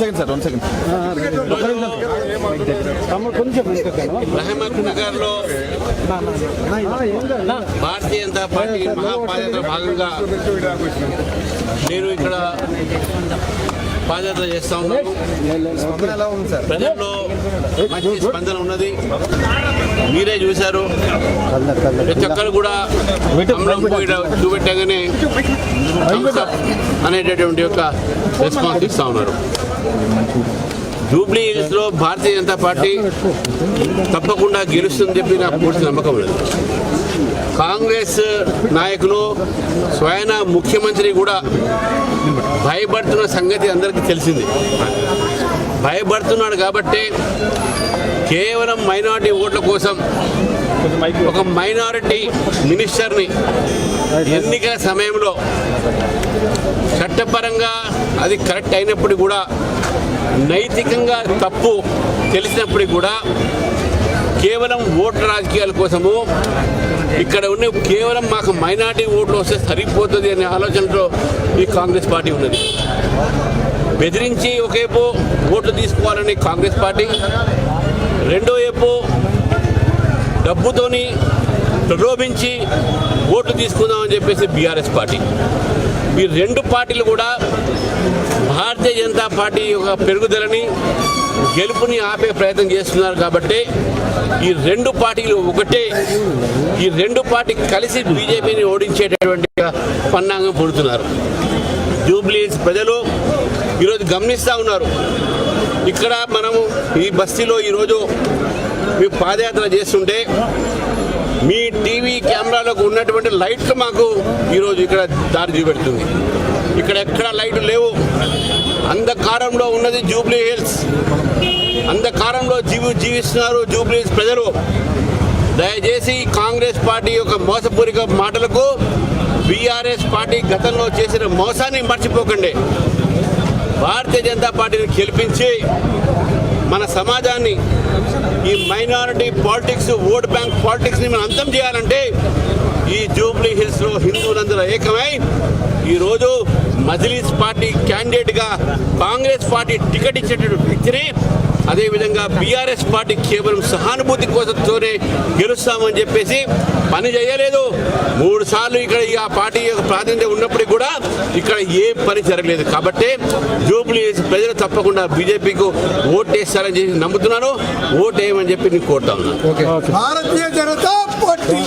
Second sir one second కొంచెం భారతీయ Janata party మహాపాదయాత్ర భాగంగా నేను ఇక్కడ పాదయాత్ర చేస్తా ఉన్నాను ప్రజల్లో మంచి స్పందన ఉన్నది. మీరే చూశారు. ప్రతి ఒక్కరు కూడా చూపెట్టగానే అనేటటువంటి యొక్క రెస్పాన్స్ ఇస్తా ఉన్నారు. జూబ్లీ హిల్స్లో భారతీయ జనతా పార్టీ తప్పకుండా గెలుస్తుందని చెప్పి నాకు పూర్తి నమ్మకం లేదు. కాంగ్రెస్ నాయకులు స్వయన ముఖ్యమంత్రి కూడా భయపడుతున్న సంగతి అందరికీ తెలిసింది. భయపడుతున్నాడు కాబట్టి కేవలం మైనార్టీ ఓట్ల కోసం ఒక మైనారిటీ మినిస్టర్ని ఎన్నికల సమయంలో చట్టపరంగా అది కరెక్ట్ అయినప్పుడు కూడా నైతికంగా తప్పు తెలిసినప్పటికీ కూడా కేవలం ఓట్ల రాజకీయాల కోసము ఇక్కడ ఉన్న కేవలం మాకు మైనార్టీ ఓట్లు వస్తే సరిపోతుంది అనే ఆలోచనతో ఈ కాంగ్రెస్ పార్టీ ఉన్నది. బెదిరించి ఒకవైపు ఓట్లు తీసుకోవాలని కాంగ్రెస్ పార్టీ రెండో వైపు డబ్బుతోని ప్రలోభించి ఓట్లు తీసుకుందామని చెప్పేసి బీఆర్ఎస్ పార్టీ. ఈ రెండు పార్టీలు కూడా భారతీయ జనతా పార్టీ యొక్క పెరుగుదలని గెలుపుని ఆపే ప్రయత్నం చేస్తున్నారు కాబట్టి ఈ రెండు పార్టీలు ఒకటే ఈ రెండు పార్టీ కలిసి బీజేపీని ఓడించేటటువంటి పన్నాంగం పొడుతున్నారు. జూబ్లీస్ ప్రజలు ఈరోజు గమనిస్తూ ఉన్నారు. ఇక్కడ మనము ఈ బస్తీలో ఈరోజు మీ పాదయాత్ర చేస్తుంటే మీ టీవీ కెమెరాలకు ఉన్నటువంటి లైట్లు మాకు ఈరోజు ఇక్కడ దారి చూపెడుతుంది. ఇక్కడ ఎక్కడ లైట్లు లేవు. అంధకారంలో ఉన్నది జూబ్లీ హిల్స్. అంధకారంలో జీవి జీవిస్తున్నారు జూబ్లీ హిల్స్ ప్రజలు. దయచేసి కాంగ్రెస్ పార్టీ యొక్క మోసపూరిక మాటలకు బీఆర్ఎస్ పార్టీ గతంలో చేసిన మోసాన్ని మర్చిపోకండి. భారతీయ జనతా పార్టీని గెలిపించి మన సమాజాన్ని ఈ మైనారిటీ పాలిటిక్స్ ఓట్ బ్యాంక్ పాలిటిక్స్ని మనం అంతం చేయాలంటే ఈ జూబ్లీ హిల్స్లో హిందువులందరూ ఏకమై ఈరోజు మజ్లీస్ పార్టీ క్యాండిడేట్గా కాంగ్రెస్ పార్టీ టికెట్ ఇచ్చేటటువంటి వ్యక్తిని అదేవిధంగా బీఆర్ఎస్ పార్టీ కేవలం సహానుభూతి కోసంతోనే గెలుస్తామని చెప్పేసి పని చేయలేదు. మూడు సార్లు ఇక్కడ ఈ ఆ పార్టీ యొక్క ప్రాతినిధ్యం ఉన్నప్పటికీ కూడా ఇక్కడ ఏం పని జరగలేదు. కాబట్టి జూబ్లీ హిల్స్ ప్రజలు తప్పకుండా బీజేపీకి ఓటు వేస్తారని చెప్పి నమ్ముతున్నాను. ఓటు వేయమని చెప్పి నేను కోరుతా ఉన్నాను. భారతీయ జనతా పార్టీ.